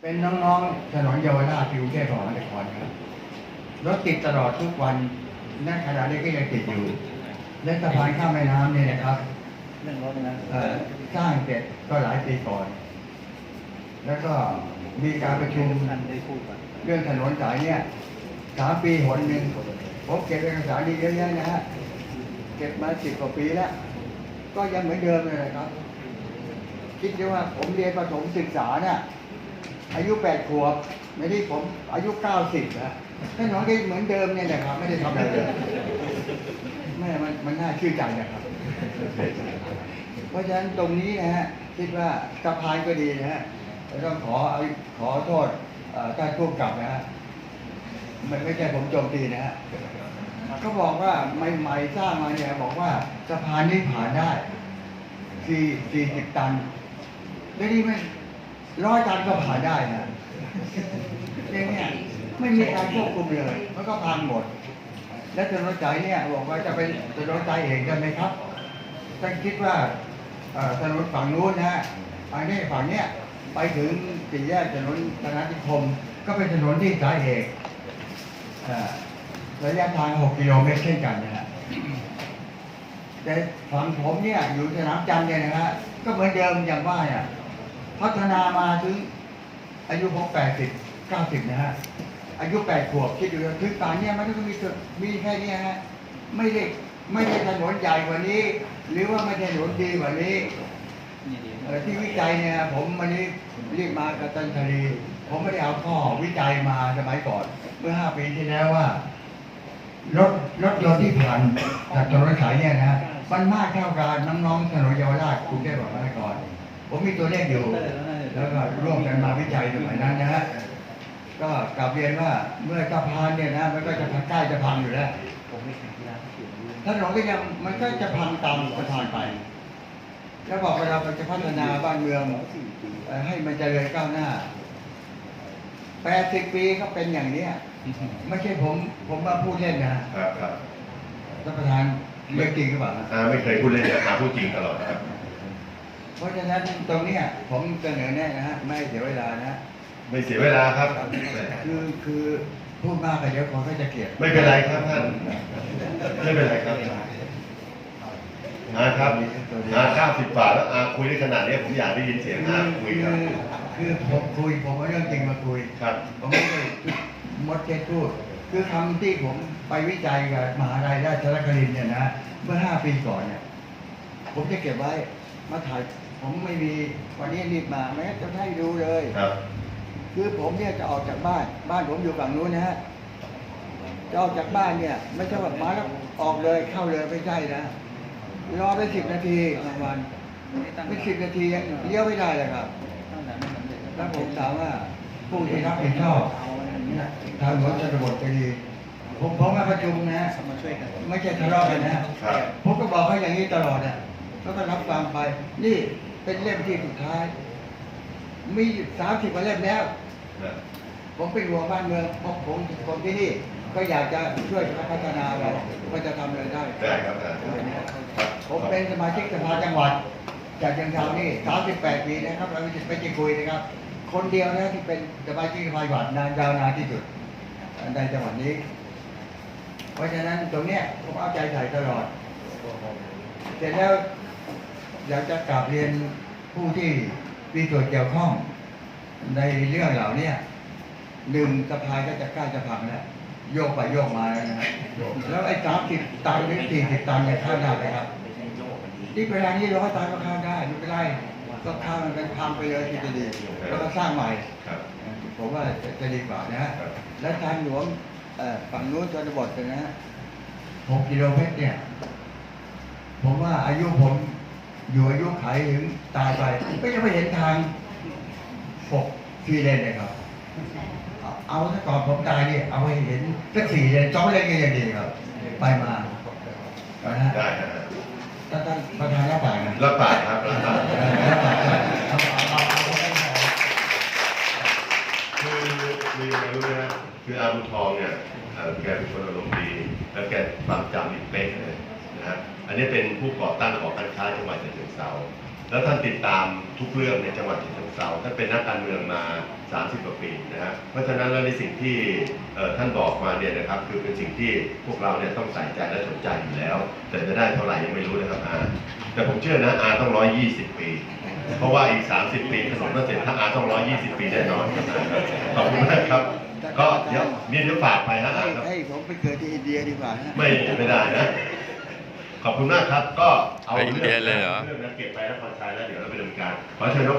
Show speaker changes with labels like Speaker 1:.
Speaker 1: เป็นน้องๆถนนเยาวราชกรุงเทพมหานครครับรถติดตลอดทุกวันนั่นขณะนี้ก็ยังติดอยู่ และสะพานข้ามแม่น้ำเนี่ยนะครับ
Speaker 2: เรื่องรถนะ
Speaker 1: เอ่อสร้างเสร็จก็หลายปีก่อน แล้วก็มีการประชุมเรื่องถนนสายเนี่ยสามปีหนหนึ่งผมเก็บเอกสารนี่เยอะแยะนะฮะเก็บมาสิบกว่าปีแล้ว ก็ยังเหมือนเดิมเลยนะครับ คิดดูว่าผมเรียนประถมศึกษาเนี่ย อายุแปดขวบไม่ได้ผมอายุเก้าสิบนะถนนก็เหมือนเดิมเนี่ยแหละครับ ไม่ได้ทำอะไรเลยแม่มันมันน่าชื่นใจนะครับ เพราะฉะนั้นตรงนี้นะฮะคิดว่าสะพานก็ดีนะฮะต้องขอขอโทษท่านผู้กำกับนะฮะไม่ไม่ใช่ผมโจมตีนะฮะก็บอกว่าใหม่ๆสร้างมาเนี่ยบอกว่าสะพานนี้ผ่านได้สี่สี่สิบตันแล้วนี่ไม่ ร้อยตันก็ผ่านได้นะอย่างเนี้ยไม่มีการควบคุมเลย มันก็พังหมด แล้วถนนสายเนี่ยบอกว่าจะเป็นถนนสายเองได้ไหมครับท่านคิดว่าเอ่อถนนฝั่งนู้นนะฮะอันนี้ฝั่งเนี้ยไปถึงสี่แยกถนนธนาธิคม ก็เป็นถนนที่สายเอกเอ่อระยะทาง 6 กิโลเมตรเช่นกันนะฮะแต่ฝั่งผมเนี่ยอยู่สนามจันทร์เนี่ยนะฮะก็เหมือนเดิมอย่างว่าเนี่ย พัฒนามาถึงอายุผม80 90นะฮะ อายุ8ขวบคิดดูถึงป่านเนี่ยมันก็มีมีแค่เนี้ยฮะ ไม่ได้ไม่ได้ถนนใหญ่กว่านี้ หรือว่าไม่ได้ถนนดีกว่านี้ที่วิจัยเนี่ยผมวันนี้เรีบมากับตันทรีผมไม่ได้เอาข้อวิจัยมาสมัยก่อน เมื่อห้าปีที่แล้วว่ารถรถยนต์ที่ผ่านจากถนนสายเนี่ยนะฮะมันมากเท่ากับน้องๆถนนเยาวราชกรุงเทพมหานคร ผมมีตัวเลขอยู่ แล้วก็ร่วมกันมาวิจัยสมัยนั้นนะฮะก็กลับเรียนว่าเมื่อสะพานเนี่ยนะมันก็จะใกล้จะพังอยู่แล้ว
Speaker 2: ผมไม่แข่งกีฬาที่อยู่ด้วย
Speaker 1: ถนนก็ยังมันก็จะพังตามสะพานไป แล้วบอกว่าเราจะพัฒนาบ้านเมือง
Speaker 2: สี่ปี
Speaker 1: เอ่อให้มันเจริญก้าวหน้า80ปีก็เป็นอย่างเนี้ยไม่ใช่ผม ผมมาพูดเล่นนะครับ
Speaker 3: ครับ
Speaker 1: ท่านประธานเรื่องจริงหรือเปล่านะ
Speaker 3: อาไม่เคยพูดเล่นนะอาพูดจริงตลอดนะครับ
Speaker 1: เพราะฉะนั้นตรงเนี้ยผมเสนอแน่นะฮะไม่ให้เสียเวลานะฮะ
Speaker 3: ไม่เสียเวลาครับ
Speaker 1: คือคือพูดมากไปเดี๋ยวคนก็จะเกลียด
Speaker 3: ไม่เป็นไรครับท่านไม่เป็นไรครับอาครับอาข้าวสิบบาทแล้วอาคุยได้ขนาดนี้ผมอยากได้ยินเสียงอาคุยครับ
Speaker 1: คือผมคุยผมเอาเรื่องจริงมาคุย
Speaker 3: ครับ
Speaker 1: ผมไม่ได้มดเท็จพูดคือคำที่ผมไปวิจัยกับมหาลัยราชนครินทร์เนี่ยนะเมื่อห้าปีก่อนเนี่ย ผมจะเก็บไว้ มาถ่ายผมไม่มีวันนี้รีบมาแม้จะให้ดูเลย
Speaker 3: ครับ
Speaker 1: คือผมเนี่ยจะออกจากบ้านบ้านผมอยู่ฝั่งนู้นนะฮะจะออกจากบ้านเนี่ย ไม่ใช่ว่ามาแล้วออกเลยเข้าเลยไม่ใช่นะรอไปสิบนาทีกลางวัน
Speaker 2: ไม่ตั้ง
Speaker 1: ไม่สิบนาทียังเลี้ยวไม่ได้เลยครับ
Speaker 2: ตั้งแต่ไม่สำเร็จ
Speaker 1: แล้วผมถามว่าผู้ที่รับผิดชอบ
Speaker 2: เอาอันนี้นะ
Speaker 1: ทางหลวงชนบทก็ดีผมผมมาประชุมนะฮะ
Speaker 2: มาช่วยกัน
Speaker 1: ไม่ใช่ทะเลาะกันนะฮะ
Speaker 3: ครับ
Speaker 1: ผมก็บอกเขาอย่างนี้ตลอดอะ แล้วก็รับฟังไป นี่เป็นเล่มที่สุดท้าย มีสามสิบกว่าเล่มแล้ว
Speaker 3: นะ
Speaker 1: ผมเป็นห่วงบ้านเมืองเพราะผมคนที่นี่ ก็อยากจะช่วยพัฒนาเราว่าจะทำอะไรได้
Speaker 3: ได้ครับอาครับ
Speaker 1: ผมเป็นสมาชิกสภาจังหวัด จากยังเท่านี่38ปีนะครับเราไม่ไปจะคุยนะครับ คนเดียวนะที่เป็นสมาชิกสภาจังหวัดนานยาวนานที่สุดในจังหวัดนี้ เพราะฉะนั้นตรงเนี้ยผมเอาใจใส่ตลอดเสร็จแล้ว อยากจะกราบเรียนผู้ที่มีส่วนเกี่ยวข้องในเรื่องเหล่านี้ยหนึ่งสะพานก็จะใกล้จะพังแล้วโยกไปโยกมาแล้วนะครับแล้วไอ้สามสิบตันหรือสี่สิบตันเนี่ยข้ามได้ไหมครับที่เวลานี้ร้อยตันก็ข้ามได้ไม่เป็นไรก็ข้ามันเป็นพังไปเลยที่จะดีแล้วก็สร้างใหม่ผมว่าจะจะดีกว่านะฮะและทางหลวงฝั่งนู้นชนบทนะฮะหกกิโลเมตรเนี่ย ผมว่าอายุผม อยู่อายุไขถึงตายไป ก็ยังไม่เห็นทางหกสี่เลนเลยครับเอาเอาถ้าก่อนผมตายเนี่ยเอาให้เห็นสักสี่เลนสองเลนก็ยังดีครับ ไปมานะฮะ
Speaker 3: ได้ครับ
Speaker 1: ท่านท่านประธานรับปากนะ
Speaker 3: รับปากครับรับปาก
Speaker 1: เออรับปากเอาเอาเอาเอาเอาเอา
Speaker 3: คือมีอะไรรู้ไหมครับคืออาบุญทองเนี่ยเอ่อแกเป็นคนอารมณ์ดี แล้วแกความจำอีกเป๊ะเลย นะฮะอันนี้เป็นผู้ก่อตั้งหอการค้าจังหวัดฉะเชิงเทราแล้วท่านติดตามทุกเรื่องในจังหวัดฉะเชิงเทราท่านเป็นนักการเมืองมา 30กว่าปีนะฮะเพราะฉะนั้นแล้วในสิ่งที่เอ่อท่านบอกมาเนี่ยนะครับ คือเป็นสิ่งที่พวกเราเนี่ยต้องใส่ใจและสนใจอยู่แล้ว แต่จะได้เท่าไหร่ยังไม่รู้นะครับอาแต่ผมเชื่อนะอาต้อง120ปี เพราะว่าอีก 30 ปีถนนก็เสร็จถ้าอาต้อง120ปีแน่นอนครับขอบคุณมากครับก็เดี๋ยวนี่เดี๋ยวฝากไปนะอา
Speaker 1: ให้
Speaker 3: ครับ
Speaker 1: ให้ผมไปเกิดที่อินเดียดีกว่าฮะ
Speaker 3: ไม่ไม่ได้นะ ขอบคุณมากครับ ก็เอา
Speaker 4: ไปอินเดียเลยเหรอ
Speaker 3: เรื่องนั้นเก็บไปแล้วพอใจแล้วเดี๋ยวเราไปดำเนินการขอเชิญน้องแพร